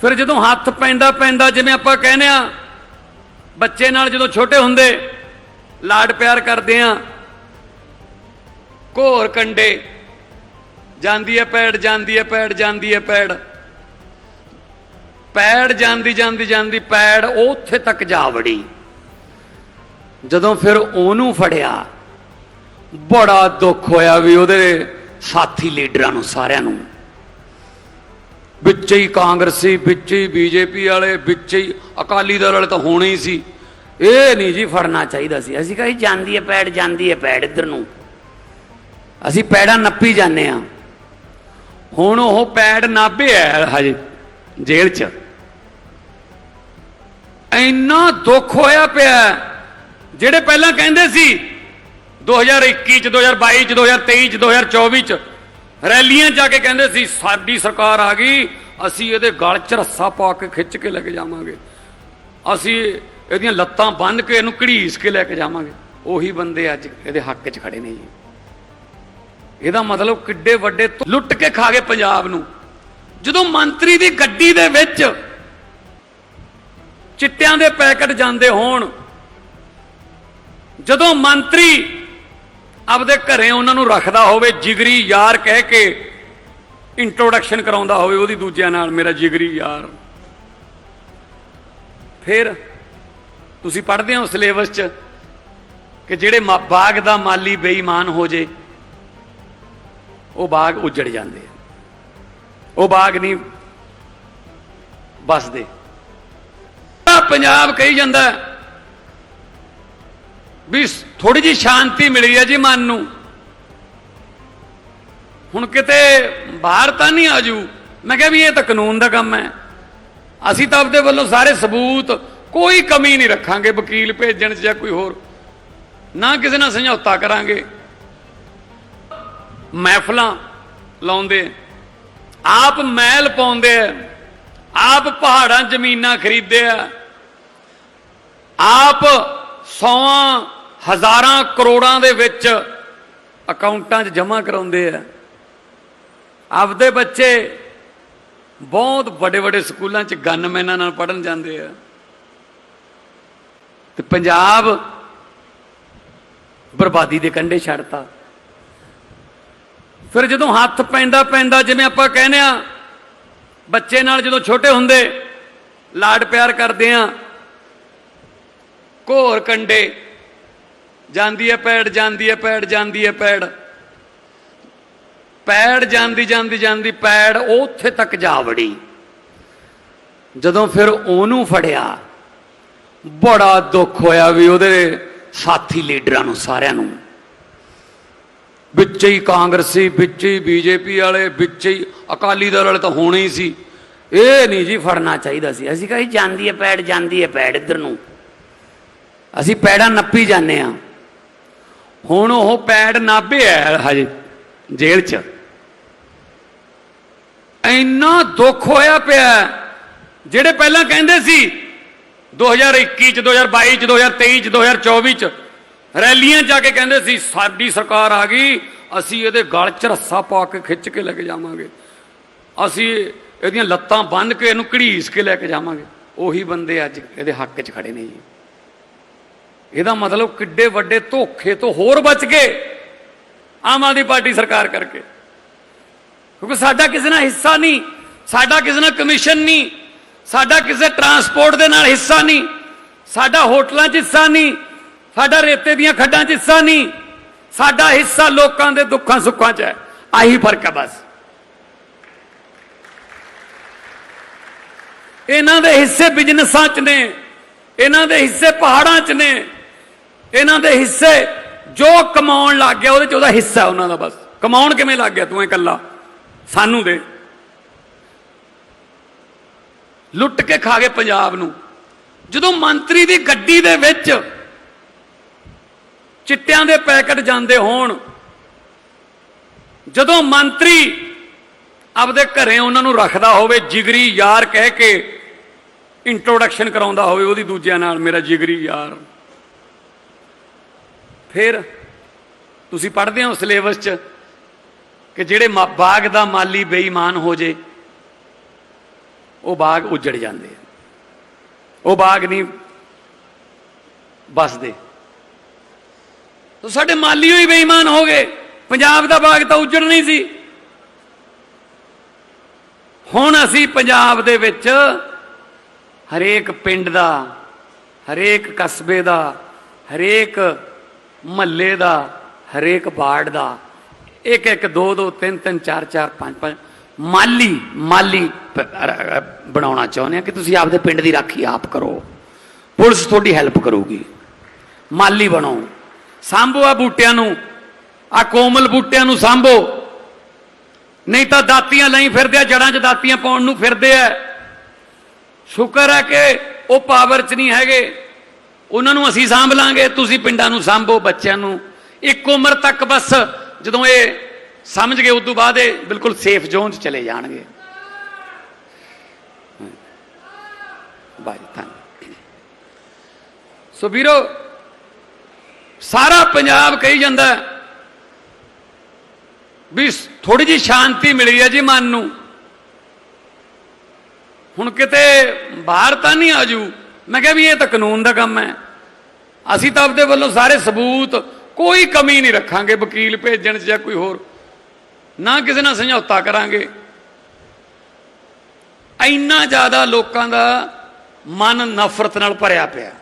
ਫਿਰ ਜਦੋਂ ਹੱਥ ਪੈਂਦਾ ਪੈਂਦਾ ਜਿਵੇਂ ਆਪਾਂ ਕਹਿੰਦੇ ਆ ਬੱਚੇ ਨਾਲ ਜਦੋਂ ਛੋਟੇ ਹੁੰਦੇ, ਲਾਡ ਪਿਆਰ ਕਰਦੇ ਆ ਘੋਰ ਕੰਡੇ, ਜਾਂਦੀ ਹੈ ਪੈੜ, ਜਾਂਦੀ ਹੈ ਪੈੜ, ਜਾਂਦੀ ਹੈ ਪੈੜ ਪੈੜ, ਜਾਂਦੀ ਜਾਂਦੀ ਜਾਂਦੀ, ਪੈੜ, ਉੱਥੇ ਤੱਕ ਜਾ ਵੜੀ। ਜਦੋਂ ਫਿਰ ਉਹਨੂੰ ਫੜਿਆ, ਬੜਾ ਦੁੱਖ ਹੋਇਆ ਵੀ ਉਹਦੇ ਸਾਥੀ ਲੀਡਰਾਂ ਨੂੰ ਸਾਰਿਆਂ ਨੂੰ। ਵਿੱਚ ਹੀ ਕਾਂਗਰਸੀ ਵਿੱਚ ਹੀ ਬੀਜੇਪੀ ਵਾਲੇ, ਵਿੱਚ ਹੀ ਅਕਾਲੀ ਦਲ ਵਾਲੇ ਤਾਂ ਹੋਣੇ ਹੀ ਸੀ। ਇਹ ਨਹੀਂ ਜੀ ਫੜਨਾ ਚਾਹੀਦਾ ਸੀ। ਅਸੀਂ ਕਹੀ ਜਾਂਦੀ ਹੈ ਪੈੜ, ਜਾਂਦੀ ਹੈ ਪੈੜ ਇੱਧਰ ਨੂੰ। ਅਸੀਂ ਪੈੜਾਂ ਨੱਪੀ ਜਾਂਦੇ ਆ ਹੁਣ ਉਹ ਪੈੜ ਨਾਭਿਆ ਹਜੇ, ਜੇਲ੍ਹ 'ਚ। ਇੰਨਾ ਦੁੱਖ ਹੋਇਆ ਪਿਆ ਜਿਹੜੇ ਪਹਿਲਾਂ ਕਹਿੰਦੇ ਸੀ 2021 ਚ 2022 ਚ 2023 ਚ 2024 ਚ ਰੈਲੀਆਂ ਜਾ ਕੇ ਕਹਿੰਦੇ ਸੀ, ਸਾਡੀ ਸਰਕਾਰ ਆ ਗਈ, ਅਸੀਂ ਇਹਦੇ ਗਲ 'ਚ ਰੱਸਾ ਪਾ ਕੇ ਖਿੱਚ ਕੇ ਲੈ ਕੇ ਜਾਵਾਂਗੇ। ਅਸੀਂ ਇਹਦੀਆਂ ਲੱਤਾਂ ਬੰਨ ਕੇ ਇਹਨੂੰ ਘੜੀਸ ਕੇ ਲੈ ਕੇ ਜਾਵਾਂਗੇ। ਉਹੀ ਬੰਦੇ ਅੱਜ ਇਹਦੇ ਹੱਕ 'ਚ ਖੜੇ ਨੇ ਜੀ। ਇਹਦਾ ਮਤਲਬ ਕਿੱਡੇ ਵੱਡੇ ਲੁੱਟ ਕੇ ਖਾ ਗਏ ਪੰਜਾਬ ਨੂੰ। ਜਦੋਂ ਮੰਤਰੀ ਦੀ ਗੱਡੀ ਦੇ ਵਿੱਚ ਚਿੱਟਿਆਂ ਦੇ ਪੈਕਟ ਜਾਂਦੇ ਹੋਣ, ਜਦੋਂ ਮੰਤਰੀ ਆਪਦੇ ਘਰੇ ਉਹਨਾਂ ਨੂੰ ਰੱਖਦਾ ਹੋਵੇ, ਜਿਗਰੀ ਯਾਰ ਕਹਿ ਕੇ ਇੰਟਰੋਡਕਸ਼ਨ ਕਰਾਉਂਦਾ ਹੋਵੇ ਉਹਦੀ ਦੂਜਿਆਂ ਨਾਲ, ਮੇਰਾ ਜਿਗਰੀ ਯਾਰ। ਫਿਰ ਤੁਸੀਂ ਪੜ੍ਹਦੇ ਹੋ ਸਿਲੇਬਸ 'ਚ ਕਿ ਜਿਹੜੇ ਮਾ- ਬਾਗ ਦਾ ਮਾਲੀ ਬੇਈਮਾਨ ਹੋ ਜੇ, ਉਹ ਬਾਗ ਉਜੜ ਜਾਂਦੇ ਆ। ਉਹ ਬਾਗ ਨਹੀਂ ਬਸਦੇ ਪੰਜਾਬ ਕਹੀ ਜਾਂਦਾ ਵੀ ਥੋੜੀ ਜੀ ਸ਼ਾਂਤੀ ਮਿਲੀ ਹੈ ਜੀ ਮਨ ਨੂੰ। ਹੁਣ ਕਿਤੇ ਬਾਹਰ ਤਾਂ ਨਹੀਂ ਆਜੂ। ਮੈਂ ਕਿਹਾ ਵੀ ਇਹ ਤਾਂ ਕਾਨੂੰਨ ਦਾ ਕੰਮ ਹੈ। ਅਸੀਂ ਤਾਂ ਆਪਦੇ ਵੱਲੋਂ ਸਾਰੇ ਸਬੂਤ ਕੋਈ ਕਮੀ ਨਹੀਂ ਰੱਖਾਂਗੇ, ਵਕੀਲ ਭੇਜਣ 'ਚ ਜਾਂ ਕੋਈ ਹੋਰ। ਨਾ ਕਿਸੇ ਨਾਲ ਸਮਝੌਤਾ ਕਰਾਂਗੇ। ਮਹਿਫਲਾਂ ਲਾਉਂਦੇ, ਆਪ ਮਹਿਲ ਪਾਉਂਦੇ ਆ, ਆਪ ਪਹਾੜਾਂ ਜ਼ਮੀਨਾਂ ਖਰੀਦਦੇ ਆ, ਆਪ ਸੌਆਂ ਹਜ਼ਾਰਾਂ ਕਰੋੜਾਂ ਦੇ ਵਿੱਚ ਅਕਾਊਂਟਾਂ 'ਚ ਜਮ੍ਹਾਂ ਕਰਾਉਂਦੇ ਆ। ਆਪਦੇ ਬੱਚੇ ਬਹੁਤ ਵੱਡੇ ਵੱਡੇ ਸਕੂਲਾਂ 'ਚ ਗਨਮੈਨਾਂ ਨਾਲ ਪੜਨ ਜਾਂਦੇ ਆ। ਤੇ ਪੰਜਾਬ ਬਰਬਾਦੀ ਦੇ ਕੰਢੇ ਛੱਡਤਾ। ਫਿਰ ਜਦੋਂ ਹੱਥ ਪੈਂਦਾ ਪੈਂਦਾ ਜਿਵੇਂ ਆਪਾਂ ਕਹਿੰਦੇ ਆ, ਬੱਚੇ ਨਾਲ ਜਦੋਂ ਛੋਟੇ ਹੁੰਦੇ, ਲਾਡ ਪਿਆਰ ਕਰਦੇ ਆ, ਘੋਰ ਕੰਡੇ ਜਾਂਦੀ ਹੈ ਪੈੜ, ਜਾਂਦੀ ਹੈ ਪੈੜ, ਜਾਂਦੀ ਹੈ ਪੈੜ। ਪੈੜ ਜਾਂਦੀ ਜਾਂਦੀ ਜਾਂਦੀ ਪੈੜ ਉੱਥੇ ਤੱਕ ਜਾ ਵੜੀ। ਜਦੋਂ ਫਿਰ ਉਹਨੂੰ ਫੜਿਆ, ਬੜਾ ਦੁੱਖ ਹੋਇਆ ਵੀ ਉਹਦੇ ਸਾਥੀ ਲੀਡਰਾਂ ਨੂੰ, ਸਾਰਿਆਂ ਨੂੰ। ਵਿੱਚ ਹੀ ਕਾਂਗਰਸੀ ਵਿੱਚ ਹੀ ਬੀਜੇਪੀ ਵਾਲੇ, ਵਿੱਚ ਹੀ ਅਕਾਲੀ ਦਲ ਵਾਲੇ ਤਾਂ ਹੋਣੇ ਹੀ ਸੀ। ਇਹ ਨਹੀਂ ਜੀ ਫੜਨਾ ਚਾਹੀਦਾ ਸੀ। ਅਸੀਂ ਕਹੀ ਜਾਂਦੀ ਹੈ ਪੈੜ, ਜਾਂਦੀ ਹੈ ਪੈੜ ਇੱਧਰ ਨੂੰ। ਅਸੀਂ ਪੈੜਾਂ ਨੱਪੀ ਜਾਂਦੇ ਆ ਹੁਣ ਉਹ ਪੈੜ ਨਾਭੇ ਹੈ ਹਜੇ ਜੇਲ੍ਹ 'ਚ। ਇੰਨਾ ਦੁੱਖ ਹੋਇਆ ਪਿਆ, ਜਿਹੜੇ ਪਹਿਲਾਂ ਕਹਿੰਦੇ ਸੀ 2021 ਚ 2022 ਚ 2023 ਚ 2024 ਚ, ਰੈਲੀਆਂ ਜਾ ਕੇ ਕਹਿੰਦੇ ਸੀ, ਸਾਡੀ ਸਰਕਾਰ ਆ ਗਈ, ਅਸੀਂ ਇਹਦੇ ਗਲ 'ਚ ਰੱਸਾ ਪਾ ਕੇ ਖਿੱਚ ਕੇ ਲੈ ਕੇ ਜਾਵਾਂਗੇ। ਅਸੀਂ ਇਹਦੀਆਂ ਲੱਤਾਂ ਬੰਨ੍ਹ ਕੇ ਇਹਨੂੰ ਘੜੀਸ ਕੇ ਲੈ ਕੇ ਜਾਵਾਂਗੇ। ਉਹੀ ਬੰਦੇ ਅੱਜ ਇਹਦੇ ਹੱਕ 'ਚ ਖੜੇ ਨੇ ਜੀ। ਇਹਦਾ ਮਤਲਬ ਕਿੱਡੇ ਵੱਡੇ ਧੋਖੇ ਤੋਂ ਹੋਰ ਬਚ ਗਏ ਆਮ ਆਦਮੀ ਪਾਰਟੀ ਸਰਕਾਰ ਕਰਕੇ। ਕਿਉਂਕਿ ਸਾਡਾ ਕਿਸੇ ਨਾਲ ਹਿੱਸਾ ਨਹੀਂ, ਸਾਡਾ ਕਿਸੇ ਨਾਲ ਕਮਿਸ਼ਨ ਨਹੀਂ, ਸਾਡਾ ਕਿਸੇ ਟਰਾਂਸਪੋਰਟ ਦੇ ਨਾਲ ਹਿੱਸਾ ਨਹੀਂ, ਸਾਡਾ ਹੋਟਲਾਂ 'ਚ ਹਿੱਸਾ ਨਹੀਂ, ਸਾਡਾ ਰੇਤੇ ਦੀਆਂ ਖੱਡਾਂ 'ਚ ਹਿੱਸਾ ਨਹੀਂ, ਸਾਡਾ ਹਿੱਸਾ ਲੋਕਾਂ ਦੇ ਦੁੱਖਾਂ ਸੁੱਖਾਂ 'ਚ ਹੈ। ਆਹੀ ਫ਼ਰਕ ਹੈ ਬਸ। ਇਹਨਾਂ ਦੇ ਹਿੱਸੇ ਬਿਜ਼ਨਸਾਂ 'ਚ ਨੇ, ਇਹਨਾਂ ਦੇ ਹਿੱਸੇ ਪਹਾੜਾਂ 'ਚ ਨੇ ਇਹਨਾਂ ਦੇ ਹਿੱਸੇ ਜੋ ਕਮਾਉਣ ਲੱਗ ਗਿਆ, ਉਹਦੇ 'ਚ ਉਹਦਾ ਹਿੱਸਾ ਉਹਨਾਂ ਦਾ ਬਸ। ਕਮਾਉਣ ਕਿਵੇਂ ਲੱਗ ਗਿਆ ਤੂੰ ਇਕੱਲਾ? ਸਾਨੂੰ ਦੇ। ਲੁੱਟ ਕੇ ਖਾ ਗਏ ਪੰਜਾਬ ਨੂੰ। ਜਦੋਂ ਮੰਤਰੀ ਦੀ ਗੱਡੀ ਦੇ ਵਿੱਚ ਚਿੱਟਿਆਂ ਦੇ ਪੈਕਟ ਜਾਂਦੇ ਹੋਣ, ਜਦੋਂ ਮੰਤਰੀ ਆਪਦੇ ਘਰੇ ਉਹਨਾਂ ਨੂੰ ਰੱਖਦਾ ਹੋਵੇ, ਜਿਗਰੀ ਯਾਰ ਕਹਿ ਕੇ ਇੰਟਰੋਡਕਸ਼ਨ ਕਰਾਉਂਦਾ ਹੋਵੇ, ਉਹਦੀ ਦੂਜਿਆਂ ਨਾਲ, ਮੇਰਾ ਜਿਗਰੀ ਯਾਰ ਫਿਰ ਤੁਸੀਂ ਪੜ੍ਹਦੇ ਹੋ ਸਿਲੇਬਸ 'ਚ ਕਿ ਜਿਹੜੇ ਮਾ- ਬਾਗ ਦਾ ਮਾਲੀ ਬੇਈਮਾਨ ਹੋ ਜੇ, ਉਹ ਬਾਗ ਉਜੜ ਜਾਂਦੇ ਆ। ਉਹ ਬਾਗ ਨਹੀਂ ਬਸਦੇ ਤਾਂ ਸਾਡੇ ਮਾਲੀ ਹੋਈ ਬੇਈਮਾਨ ਹੋ ਗਏ। ਪੰਜਾਬ ਦਾ ਬਾਗ ਤਾਂ ਉਜੜ ਨਹੀਂ ਸੀ। ਹੁਣ ਅਸੀਂ ਪੰਜਾਬ ਦੇ ਵਿੱਚ ਹਰੇਕ ਪਿੰਡ ਦਾ, ਹਰੇਕ ਕਸਬੇ ਦਾ, ਹਰੇਕ ਮਹੱਲੇ ਦਾ, ਹਰੇਕ ਵਾਰਡ ਦਾ ਇੱਕ ਇੱਕ ਦੋ ਦੋ ਤਿੰਨ ਤਿੰਨ ਚਾਰ ਚਾਰ ਪੰਜ ਪੰਜ ਮਾਲੀ ਮਾਲੀ ਬਣਾਉਣਾ ਚਾਹੁੰਦੇ ਆ ਕਿ ਤੁਸੀਂ ਆਪਦੇ ਪਿੰਡ ਦੀ ਰਾਖੀ ਆਪ ਕਰੋ। ਪੁਲਿਸ ਤੁਹਾਡੀ ਹੈਲਪ ਕਰੂਗੀ। ਮਾਲੀ ਬਣੋ। ਸਾਂਭੋ ਆ ਬੂਟਿਆਂ ਨੂੰ। ਆ ਕੋਮਲ ਬੂਟਿਆਂ ਨੂੰ ਸਾਂਭੋ। ਨਹੀਂ ਤਾਂ ਦਾਤੀਆਂ ਲਈ ਫਿਰਦੇ ਆ ਜੜਾਂ 'ਚ ਦਾਤੀਆਂ ਪਾਉਣ ਨੂੰ ਫਿਰਦੇ ਆ। ਸ਼ੁਕਰ ਹੈ ਕਿ ਉਹ ਪਾਵਰ 'ਚ ਨਹੀਂ ਹੈਗੇ। ਉਹਨਾਂ ਨੂੰ ਅਸੀਂ ਸਾਂਭ ਲਾਂਗੇ, ਤੁਸੀਂ ਪਿੰਡਾਂ ਨੂੰ ਸਾਂਭੋ, ਬੱਚਿਆਂ ਨੂੰ। ਇੱਕ ਉਮਰ ਤੱਕ ਬਸ ਜਦੋਂ ਇਹ ਸਮਝ ਗਏ ਉਸ ਤੋਂ ਬਾਅਦ ਇਹ ਬਿਲਕੁਲ ਸੇਫ ਜ਼ੋਨ 'ਚ ਚਲੇ ਜਾਣਗੇ। ਬਾਈ ਤਾਂ ਸੋ ਵੀਰੋ, ਸਾਰਾ ਪੰਜਾਬ ਕਹੀ ਜਾਂਦਾ ਵੀ ਥੋੜੀ ਜੀ ਸ਼ਾਂਤੀ ਮਿਲੀ ਹੈ ਜੀ ਮਨ ਨੂੰ। ਹੁਣ ਕਿਤੇ ਬਾਹਰ ਤਾਂ ਨਹੀਂ ਆਜੂ। ਮੈਂ ਕਿਹਾ ਵੀ ਇਹ ਤਾਂ ਕਾਨੂੰਨ ਦਾ ਕੰਮ ਹੈ। ਅਸੀਂ ਤਾਂ ਆਪਦੇ ਵੱਲੋਂ ਸਾਰੇ ਸਬੂਤ ਕੋਈ ਕਮੀ ਨਹੀਂ ਰੱਖਾਂਗੇ ਵਕੀਲ ਭੇਜਣ 'ਚ ਜਾਂ ਕੋਈ ਹੋਰ। ਨਾ ਕਿਸੇ ਨਾਲ ਸਮਝੌਤਾ ਕਰਾਂਗੇ। ਇੰਨਾ ਜ਼ਿਆਦਾ ਲੋਕਾਂ ਦਾ ਮਨ ਨਫ਼ਰਤ ਨਾਲ ਭਰਿਆ ਪਿਆ।